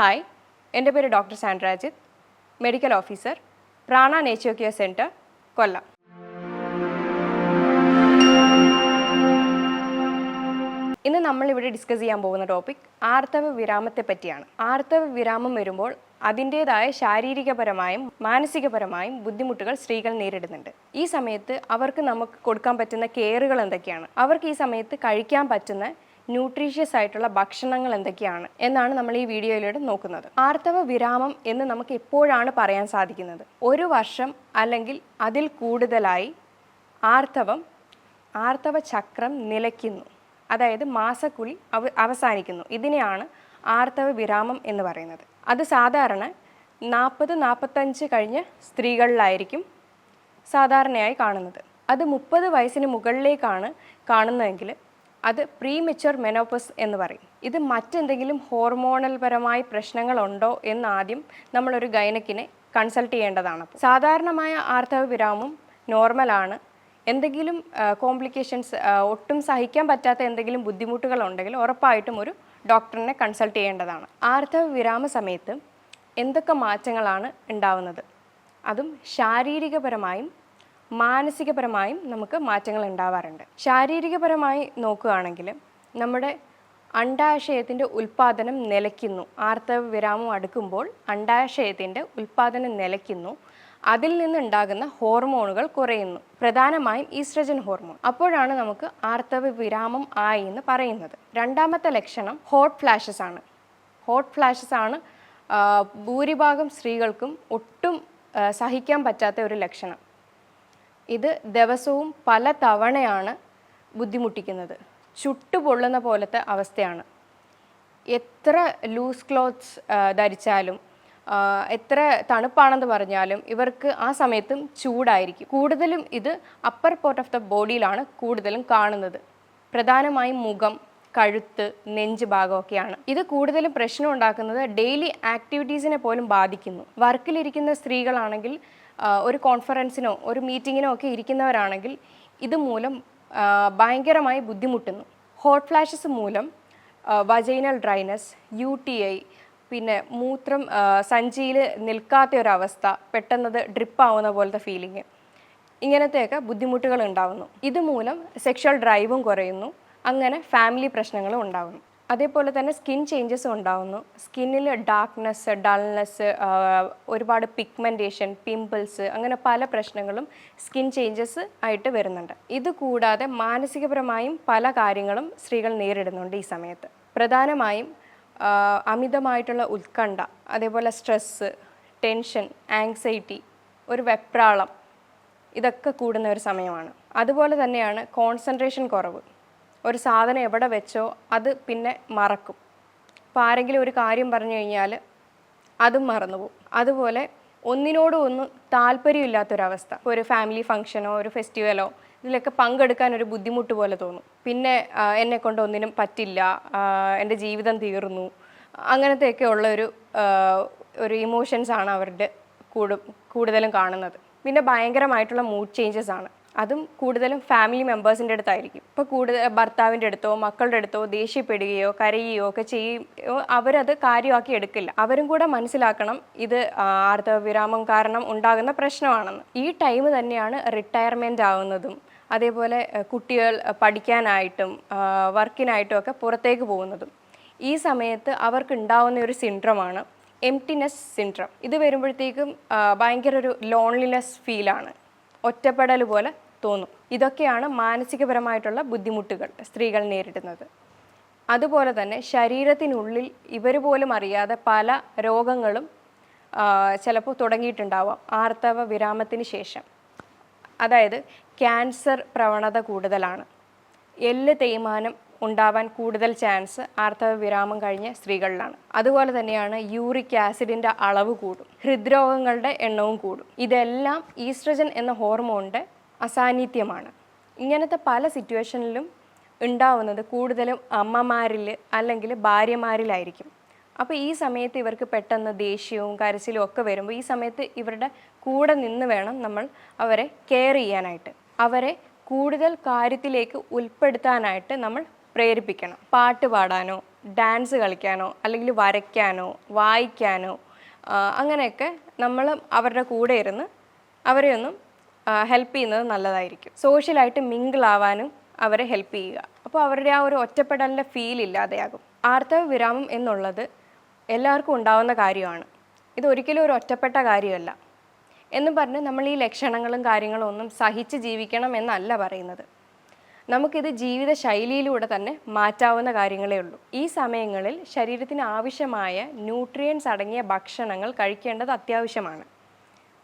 Hi എന്റെ പേര് doctor Sandrajith medical officer Prana nature care centre Kollam. ഇന്ന് നമ്മളിവിടെ ഡിസ്കസ് ചെയ്യാൻ പോകുന്ന ടോപ്പിക് ആർത്തവ വിരാമത്തെ പറ്റിയാണ്. ആർത്തവ വിരാമം വരുമ്പോൾ അതിന്റേതായ ശാരീരികപരമായും മാനസികപരമായും ബുദ്ധിമുട്ടുകൾ സ്ത്രീകൾ നേരിടുന്നുണ്ട്. ഈ സമയത്ത് അവർക്ക് നമുക്ക് കൊടുക്കാൻ പറ്റുന്ന കെയറുകൾ എന്തൊക്കെയാണ്? അവർക്ക് ഈ സമയത്ത് കഴിക്കാൻ പറ്റുന്ന ന്യൂട്രീഷ്യസ് ആയിട്ടുള്ള ഭക്ഷണങ്ങൾ എന്തൊക്കെയാണ് എന്നാണ് നമ്മൾ ഈ വീഡിയോയിലൂടെ നോക്കുന്നത്. ആർത്തവ വിരാമം എന്ന് നമുക്ക് എപ്പോഴാണ് പറയാൻ സാധിക്കുന്നത്? ഒരു വർഷം അല്ലെങ്കിൽ അതിൽ കൂടുതലായി ആർത്തവം ആർത്തവ ചക്രം നിലയ്ക്കുന്നു. അതായത് മാസക്കുളി അവ അവസാനിക്കുന്നു. ഇതിനെയാണ് ആർത്തവ വിരാമം എന്ന് പറയുന്നത്. അത് സാധാരണ നാൽപ്പത് നാൽപ്പത്തഞ്ച് കഴിഞ്ഞ സ്ത്രീകളിലായിരിക്കും സാധാരണയായി കാണുന്നത്. അത് മുപ്പത് വയസ്സിന് മുകളിലേക്കാണ് കാണുന്നതെങ്കിൽ അത് പ്രീ മെച്ചുവർ മെനോപ്പസ് എന്ന് പറയും. ഇത് മറ്റെന്തെങ്കിലും ഹോർമോണൽ പരമായ പ്രശ്നങ്ങളുണ്ടോ എന്ന് ആദ്യം നമ്മളൊരു ഗൈനക്കിനെ കൺസൾട്ട് ചെയ്യേണ്ടതാണ്. സാധാരണമായ ആർത്തവ വിരാമം നോർമലാണ് എന്തെങ്കിലും കോംപ്ലിക്കേഷൻസ് ഒട്ടും സഹിക്കാൻ പറ്റാത്ത എന്തെങ്കിലും ബുദ്ധിമുട്ടുകൾ ഉണ്ടെങ്കിൽ ഉറപ്പായിട്ടും ഒരു ഡോക്ടറിനെ കൺസൾട്ട് ചെയ്യേണ്ടതാണ്. ആർത്തവ വിരാമ സമയത്ത് എന്തൊക്കെ മാറ്റങ്ങളാണ് ഉണ്ടാവുന്നത്? അതും ശാരീരികപരമായും മാനസികപരമായും നമുക്ക് മാറ്റങ്ങൾ ഉണ്ടാവാറുണ്ട്. ശാരീരികപരമായി നോക്കുകയാണെങ്കിൽ നമ്മുടെ അണ്ടാശയത്തിന്റെ ഉൽപ്പാദനം നിലയ്ക്കുന്നു. ആർത്തവ വിരാമം അടുക്കുമ്പോൾ അണ്ടാശയത്തിന്റെ ഉൽപ്പാദനം നിലയ്ക്കുന്നു. അതിൽ നിന്നുണ്ടാകുന്ന ഹോർമോണുകൾ കുറയുന്നു. പ്രധാനമായും ഈസ്ട്രജൻ ഹോർമോൺ. അപ്പോഴാണ് നമുക്ക് ആർത്തവ വിരാമം ആയി എന്ന് പറയുന്നത്. രണ്ടാമത്തെ ലക്ഷണം ഹോട്ട് ഫ്ലാഷസ് ആണ്. ഹോട്ട് ഫ്ലാഷസ് ആണ് ഭൂരിഭാഗം സ്ത്രീകൾക്കും ഒട്ടും സഹിക്കാൻ പറ്റാത്ത ഒരു ലക്ഷണം. ഇത് ദിവസവും പല തവണയാണ് ബുദ്ധിമുട്ടിക്കുന്നത്. ചുട്ടുപൊള്ളുന്ന പോലത്തെ അവസ്ഥയാണ്. എത്ര ലൂസ് ക്ലോത്ത്സ് ധരിച്ചാലും എത്ര തണുപ്പാണെന്ന് പറഞ്ഞാലും ഇവർക്ക് ആ സമയത്തും ചൂടായിരിക്കും. കൂടുതലും ഇത് അപ്പർ പോർട്ട് ഓഫ് ദ ബോഡിയിലാണ് കൂടുതലും കാണുന്നത്. പ്രധാനമായും മുഖം കഴുത്ത് നെഞ്ച് ഭാഗമൊക്കെയാണ്. ഇത് കൂടുതലും പ്രശ്നം ഉണ്ടാക്കുന്നത് ഡെയിലി ആക്ടിവിറ്റീസിനെ പോലും ബാധിക്കുന്നു. വർക്കിലിരിക്കുന്ന സ്ത്രീകളാണെങ്കിൽ ഒരു കോൺഫറൻസിനോ ഒരു മീറ്റിങ്ങിനോ ഒക്കെ ഇരിക്കുന്നവരാണെങ്കിൽ ഇതുമൂലം ഭയങ്കരമായി ബുദ്ധിമുട്ടുന്നു. ഹോട്ട് ഫ്ലാഷസ് മൂലം vaginal dryness U T I പിന്നെ മൂത്രം സഞ്ചിയിൽ നിൽക്കാത്ത ഒരവസ്ഥ പെട്ടെന്നത് ഡ്രിപ്പ് ആവുന്ന പോലത്തെ ഫീലിംഗ് ഇങ്ങനത്തെയൊക്കെ ബുദ്ധിമുട്ടുകൾ ഉണ്ടാകുന്നു ഇതുമൂലം സെക്ഷൽ ഡ്രൈവും കുറയുന്നു. അങ്ങനെ ഫാമിലി പ്രശ്നങ്ങളും ഉണ്ടാവുന്നു. അതേപോലെ തന്നെ സ്കിൻ ചേഞ്ചസും ഉണ്ടാവുന്നു. സ്കിന്നിൽ ഡാർക്ക്നെസ് ഡൾനെസ് ഒരുപാട് പിഗ്മെന്റേഷൻ പിമ്പിൾസ് അങ്ങനെ പല പ്രശ്നങ്ങളും സ്കിൻ ചേഞ്ചസ് ആയിട്ട് വരുന്നുണ്ട്. ഇത് കൂടാതെ മാനസികപരമായും പല കാര്യങ്ങളും സ്ത്രീകൾ നേരിടുന്നുണ്ട് ഈ സമയത്ത്. പ്രധാനമായും അമിതമായിട്ടുള്ള ഉത്കണ്ഠ അതേപോലെ സ്ട്രെസ്സ് ടെൻഷൻ ആങ്സൈറ്റി ഒരു വെപ്രാളം ഇതൊക്കെ കൂടുന്ന ഒരു സമയമാണ്. അതുപോലെ തന്നെയാണ് കോൺസെൻട്രേഷൻ കുറവ്. ഒരു സാധനം എവിടെ വെച്ചോ അത് പിന്നെ മറക്കും. അപ്പോൾ ആരെങ്കിലും ഒരു കാര്യം പറഞ്ഞു കഴിഞ്ഞാൽ അതും മറന്നുപോകും. അതുപോലെ ഒന്നിനോടും ഒന്നും താല്പര്യമില്ലാത്തൊരവസ്ഥ. ഇപ്പോൾ ഒരു ഫാമിലി ഫംഗ്ഷനോ ഒരു ഫെസ്റ്റിവലോ ഇതിലൊക്കെ പങ്കെടുക്കാൻ ഒരു ബുദ്ധിമുട്ട് പോലെ തോന്നും. പിന്നെ എന്നെ കൊണ്ട് ഒന്നിനും പറ്റില്ല എന്റെ ജീവിതം തീർന്നു. അങ്ങനത്തെയൊക്കെ ഉള്ള ഒരു ഒരു ഇമോഷൻസ് ആണ് അവരുടെ കൂടു- കൂടുതലും കാണുന്നത്. പിന്നെ ഭയങ്കരമായിട്ടുള്ള മൂഡ് ചേഞ്ചസ് ആണ്. അതും കൂടുതലും ഫാമിലി മെമ്പേഴ്സിന്റെ അടുത്തായിരിക്കും. ഇപ്പോൾ കൂടുതൽ ഭർത്താവിന്റെ അടുത്തോ മക്കളുടെ അടുത്തോ ദേഷ്യപ്പെടുകയോ കരയുകയോ ഒക്കെ ചെയ്യുകയോ അവരത് കാര്യമാക്കി എടുക്കില്ല. അവരും കൂടെ മനസ്സിലാക്കണം ഇത് ആർത്തവവിരാമം ആർത്തവ വിരാമം കാരണം ഉണ്ടാകുന്ന പ്രശ്നമാണെന്ന്. ഈ ടൈം തന്നെയാണ് റിട്ടയർമെന്റ് ആവുന്നതും അതേപോലെ കുട്ടികൾ പഠിക്കാനായിട്ടും വർക്കിനായിട്ടും ഒക്കെ പുറത്തേക്ക് പോകുന്നതും. ഈ സമയത്ത് അവർക്ക് ഉണ്ടാവുന്ന ഒരു സിൻഡ്രമാണ് എംറ്റിനെസ് സിൻഡ്രം ഇത് വരുമ്പോഴത്തേക്കും ഭയങ്കര ഒരു ലോൺലിനെസ് ഫീലാണ് ഒറ്റപ്പെടൽ പോലെ തോന്നും. ഇതൊക്കെയാണ് മാനസികപരമായിട്ടുള്ള ബുദ്ധിമുട്ടുകൾ സ്ത്രീകൾ നേരിടുന്നത്. അതുപോലെ തന്നെ ശരീരത്തിനുള്ളിൽ ഇവർ പോലും അറിയാതെ പല രോഗങ്ങളും ചിലപ്പോൾ തുടങ്ങിയിട്ടുണ്ടാവാം. ആർത്തവ വിരാമത്തിന് ശേഷം. അതായത് ക്യാൻസർ പ്രവണത കൂടുതലാണ്. എല്ല് തേയ്മാനം ഉണ്ടാവാൻ കൂടുതൽ ചാൻസ് ആർത്തവ വിരാമം കഴിഞ്ഞ സ്ത്രീകളിലാണ്. അതുപോലെ തന്നെയാണ് യൂറിക് ആസിഡിന്റെ അളവ് കൂടും. ഹൃദ്രോഗങ്ങളുടെ എണ്ണവും കൂടും. ഇതെല്ലാം ഈസ്ട്രജൻ എന്ന ഹോർമോണിന്റെ അസാന്നിധ്യമാണ്. ഇങ്ങനത്തെ പല സിറ്റുവേഷനിലും ഉണ്ടാവുന്നത് കൂടുതലും അമ്മമാരിൽ അല്ലെങ്കിൽ ഭാര്യമാരിലായിരിക്കും. അപ്പോൾ ഈ സമയത്ത് ഇവർക്ക് പെട്ടെന്ന് ദേഷ്യവും കരച്ചിലും ഒക്കെ വരുമ്പോൾ ഈ സമയത്ത് ഇവരുടെ കൂടെ നിന്ന് വേണം നമ്മൾ അവരെ കെയർ ചെയ്യാനായിട്ട്. അവരെ കൂടുതൽ കാര്യത്തിലേക്ക് ഉൾപ്പെടുത്താനായിട്ട് നമ്മൾ പ്രേരിപ്പിക്കണം. പാട്ട് പാടാനോ ഡാൻസ് കളിക്കാനോ അല്ലെങ്കിൽ വരയ്ക്കാനോ വായിക്കാനോ അങ്ങനെയൊക്കെ നമ്മൾ അവരുടെ കൂടെ ഇരുന്ന് അവരെ ഒന്നും ഹെൽപ്പ് ചെയ്യുന്നത് നല്ലതായിരിക്കും. സോഷ്യലായിട്ട് മിങ്കിൾ ആവാനും അവരെ ഹെൽപ്പ് ചെയ്യുക. അപ്പോൾ അവരുടെ ആ ഒരു ഒറ്റപ്പെടലിന്റെ ഫീൽ ഇല്ലാതെയാകും. ആർത്തവ വിരാമം എന്നുള്ളത് എല്ലാവർക്കും ഉണ്ടാവുന്ന കാര്യമാണ്. ഇത് ഒരിക്കലും ഒരു ഒറ്റപ്പെട്ട കാര്യമല്ല. എന്ന് പറഞ്ഞ് നമ്മൾ ഈ ലക്ഷണങ്ങളും കാര്യങ്ങളും ഒന്നും സഹിച്ച് ജീവിക്കണം എന്നല്ല പറയുന്നത്. നമുക്കിത് ജീവിത ശൈലിയിലൂടെ തന്നെ മാറ്റാവുന്ന കാര്യങ്ങളേ ഉള്ളൂ. ഈ സമയങ്ങളിൽ ശരീരത്തിന് ആവശ്യമായ ന്യൂട്രിയൻസ് അടങ്ങിയ ഭക്ഷണങ്ങൾ കഴിക്കേണ്ടത് അത്യാവശ്യമാണ്.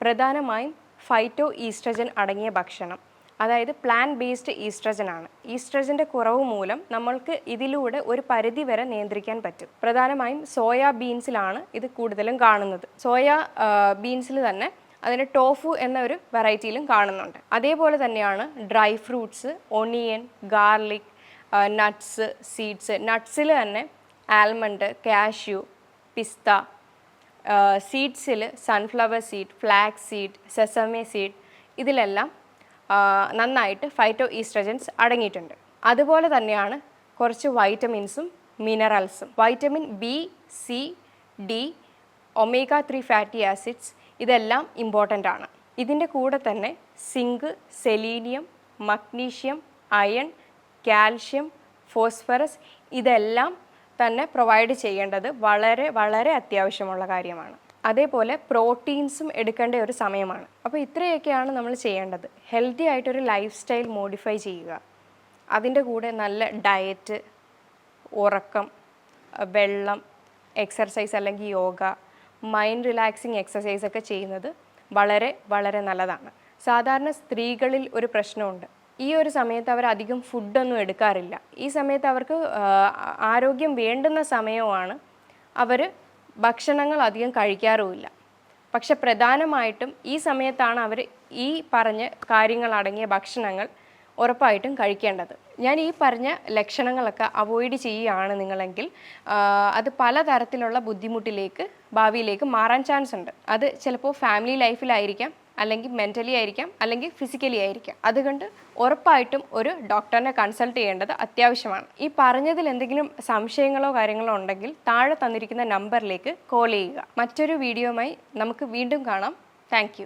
പ്രധാനമായും ഫൈറ്റോ ഈസ്ട്രജൻ അടങ്ങിയ ഭക്ഷണം അതായത് പ്ലാൻ ബേസ്ഡ് ഈസ്ട്രജൻ ആണ്. ഈസ്ട്രജന്റെ കുറവ് മൂലം നമ്മൾക്ക് ഇതിലൂടെ ഒരു പരിധി വരെ നിയന്ത്രിക്കാൻ പറ്റും. പ്രധാനമായും സോയാ ബീൻസിലാണ് ഇത് കൂടുതലും കാണുന്നത്. സോയാ ബീൻസിൽ തന്നെ അതിന് ടോഫു എന്ന ഒരു വെറൈറ്റിയിലും കാണുന്നുണ്ട്. അതേപോലെ തന്നെയാണ് dry fruits onion garlic nuts seeds നട്ട്സിൽ തന്നെ ആൽമണ്ട് കാഷ്യൂ പിസ്ത സീഡ്സിൽ sunflower seed flax seed sesame seed ഇതിലെല്ലാം നന്നായിട്ട് ഫൈറ്റോ ഈസ്ട്രജൻസ് അടങ്ങിയിട്ടുണ്ട്. അതുപോലെ തന്നെയാണ് കുറച്ച് വൈറ്റമിൻസും മിനറൽസും vitamin B C D omega three fatty acids ഇതെല്ലാം ഇമ്പോർട്ടന്റ് ആണ്. ഇതിന്റെ കൂടെ തന്നെ zinc selenium magnesium iron calcium phosphorus ഇതെല്ലാം തന്നെ പ്രൊവൈഡ് ചെയ്യേണ്ടത് വളരെ വളരെ അത്യാവശ്യമുള്ള കാര്യമാണ്. അതേപോലെ പ്രോട്ടീൻസും എടുക്കേണ്ട ഒരു സമയമാണ്. അപ്പോൾ ഇത്രയൊക്കെയാണ് നമ്മൾ ചെയ്യേണ്ടത്. ഹെൽത്തി ആയിട്ടൊരു ലൈഫ് സ്റ്റൈൽ മോഡിഫൈ ചെയ്യുക. അതിന്റെ കൂടെ നല്ല ഡയറ്റ് ഉറക്കം വെള്ളം എക്സർസൈസ് അല്ലെങ്കിൽ യോഗ മൈൻഡ് റിലാക്സിങ് എക്സസൈസ് ഒക്കെ ചെയ്യുന്നത് വളരെ വളരെ നല്ലതാണ്. സാധാരണ സ്ത്രീകളിൽ ഒരു പ്രശ്നമുണ്ട്. ഈ ഒരു സമയത്ത് അവർ അധികം ഫുഡൊന്നും എടുക്കാറില്ല. ഈ സമയത്ത് അവർക്ക് ആരോഗ്യം വേണ്ടുന്ന സമയമാണ് അവർ ഭക്ഷണങ്ങൾ അധികം കഴിക്കാറുമില്ല. പക്ഷെ പ്രധാനമായിട്ടും ഈ സമയത്താണ് അവർ ഈ പറഞ്ഞ കാര്യങ്ങളടങ്ങിയ ഭക്ഷണങ്ങൾ ഉറപ്പായിട്ടും കഴിക്കേണ്ടത്. ഞാൻ ഈ പറഞ്ഞ ലക്ഷണങ്ങളൊക്കെ അവോയ്ഡ് ചെയ്യുകയാണ് നിങ്ങളെങ്കിൽ അത് പലതരത്തിലുള്ള ബുദ്ധിമുട്ടിലേക്ക് ഭാവിയിലേക്ക് മാറാൻ ചാൻസ് ഉണ്ട്. അത് ചിലപ്പോൾ ഫാമിലി ലൈഫിലായിരിക്കാം അല്ലെങ്കിൽ മെന്റലി ആയിരിക്കാം അല്ലെങ്കിൽ ഫിസിക്കലി ആയിരിക്കാം. അതുകൊണ്ട് ഉറപ്പായിട്ടും ഒരു ഡോക്ടറിനെ കൺസൾട്ട് ചെയ്യേണ്ടത് അത്യാവശ്യമാണ്. ഈ പറഞ്ഞതിൽ എന്തെങ്കിലും സംശയങ്ങളോ കാര്യങ്ങളോ ഉണ്ടെങ്കിൽ താഴെ തന്നിരിക്കുന്ന നമ്പറിലേക്ക് കോൾ ചെയ്യുക. മറ്റൊരു വീഡിയോയുമായി നമുക്ക് വീണ്ടും കാണാം. താങ്ക്